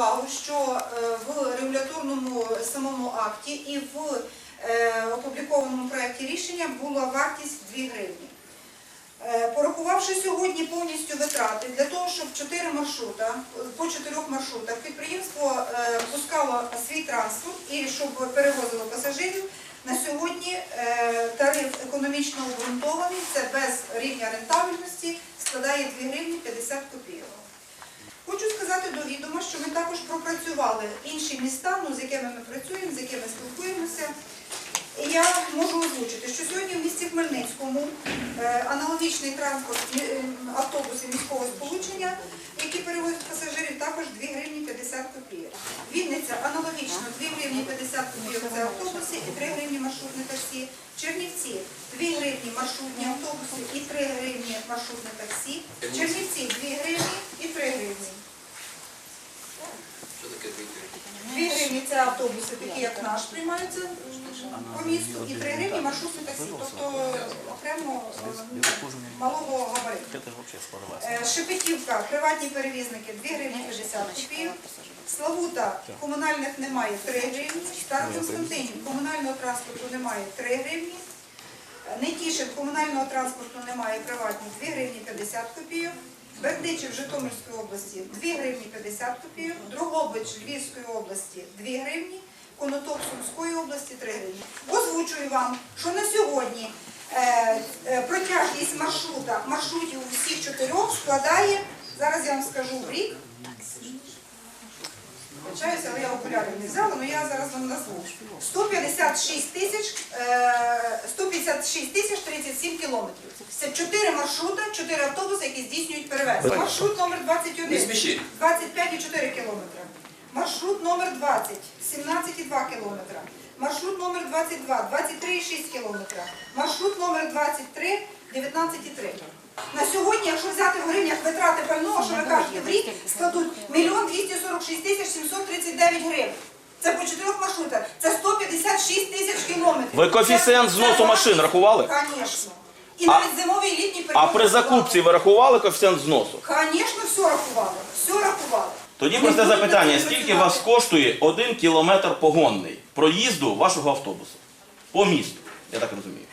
увагу, що е, в регуляторному самому акті і в е, опублікованому проєкті рішення була вартість 2 гривні. Е, Порахувавши сьогодні повністю витрати для того, щоб чотири маршрута, по чотирьох маршрутах підприємство пускало свій транспорт і щоб перевозило пасажирів, на сьогодні тариф економічно обґрунтований, це без рівня рентабельності, складає 2 гривні 50 копійок. Хочу сказати до відома, що ми також пропрацювали інші міста, ну, з якими ми працюємо, з якими спілкуємося. І я можу озвучити, що сьогодні в місті Хмельницькому е, аналогічний транспорт е, автобуси міського сполучення, які перевозять пасажирів, також 2 гривні 50 копійок. Вінниця аналогічно 2 гривні 50 копійок це автобуси і 3 гривні маршрутне таксі. Чернівці 2 гривні маршрутні автобуси і 3 гривні маршрутне таксі. Чернівці 2 гривні і 3 гривні. Що таке дві гривні? 2 гривні це автобуси, такі як наш, приймаються по місту, і 3 гривні маршрутне таксі, тобто окремо е, малого габариту. Е, Шепетівка, приватні перевізники 2 гривні 50 копійок. Славута, комунальних немає 3 гривні. Староконстантинів, комунального транспорту немає 3 гривні. Нетішин, комунального транспорту немає, приватні 2 гривні 50 копійок. Бердичів Житомирської області 2 гривні 50 копійок. Другобич Львівської області 2 гривні. Конотоп Сумської області 3 гривні. Озвучую вам, що на сьогодні е, е, протяжність маршрута, маршрутів у всіх чотирьох складає, зараз я вам скажу в рік. Вибачаюся, але я окуляри не взяла, але я зараз вам назву. 156 тисяч, е, 156 тисяч 37 кілометрів. Це 4 маршрути, 4 автобуси, які здійснюють перевезення. Маршрут номер 21 25,4 кілометра. Маршрут номер 20, 17,2 кілометра. Маршрут номер 22, 23,6 кілометра. Маршрут номер 23, 19,3. На сьогодні, якщо взяти в гривнях витрати пального, що ви кажете, в рік складуть 1 246 тисяч 739 гривень. Це по чотирьох маршрутах. Це 156 тисяч кілометрів. Ви коефіцієнт зносу машин рахували? Звісно. І А- навіть зимовий і літній період. А при закупці ви рахували коефіцієнт зносу? Звісно, все рахували. Все рахували. Тоді Ми просте будемо запитання: цим скільки працювати. вас коштує один кілометр погонний проїзду вашого автобусу? По місту, я так розумію.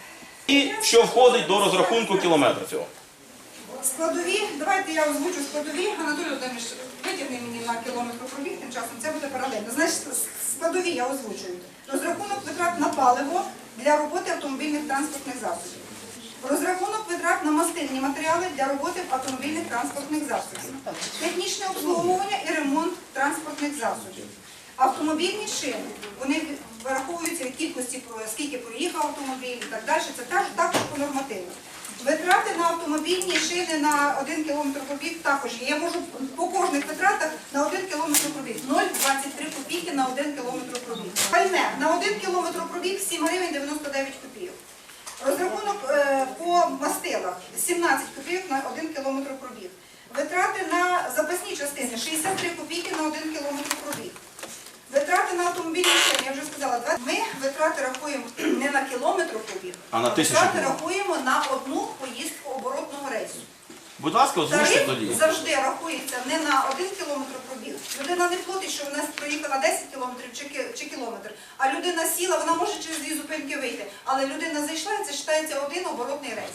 І що входить до розрахунку кілометра цього? Складові, давайте я озвучу складові. Анатолій Володимирович, витягни мені на кілометр пробіг, тим часом це буде паралельно. Значить, складові я озвучую. Розрахунок витрат на паливо для роботи автомобільних транспортних засобів. Розрахунок витрат на мастильні матеріали для роботи автомобільних транспортних засобів. Технічне обслуговування і ремонт транспортних засобів. Автомобільні шини, вони вираховуються від кількості, скільки проїхав автомобіль і так далі. Це також по нормативу. Витрати на автомобільні шини на 1 км пробіг також є. Я можу по кожних витратах на 1 км пробіг. 0,23 копійки на 1 км пробіг. Пальне на 1 км пробіг 7 гривень 99 копійок. Розрахунок е, по мастилах 17 копійок на 1 км пробіг. Витрати на запасні частини 63 копійки на 1 км пробіг. Витрати на автомобільні я вже сказала, ми витрати рахуємо не на кілометр пробіг, А на тисячу витрати рахуємо на одну поїздку оборотного рейсу. Будь ласка, озвучте Тариф тоді. завжди рахується не на один кілометр пробіг. Людина не платить, що вона проїхала 10 кілометрів чи, ки- чи кілометр, а людина сіла, вона може через дві зупинки вийти. Але людина зайшла і це вважається один оборотний рейс.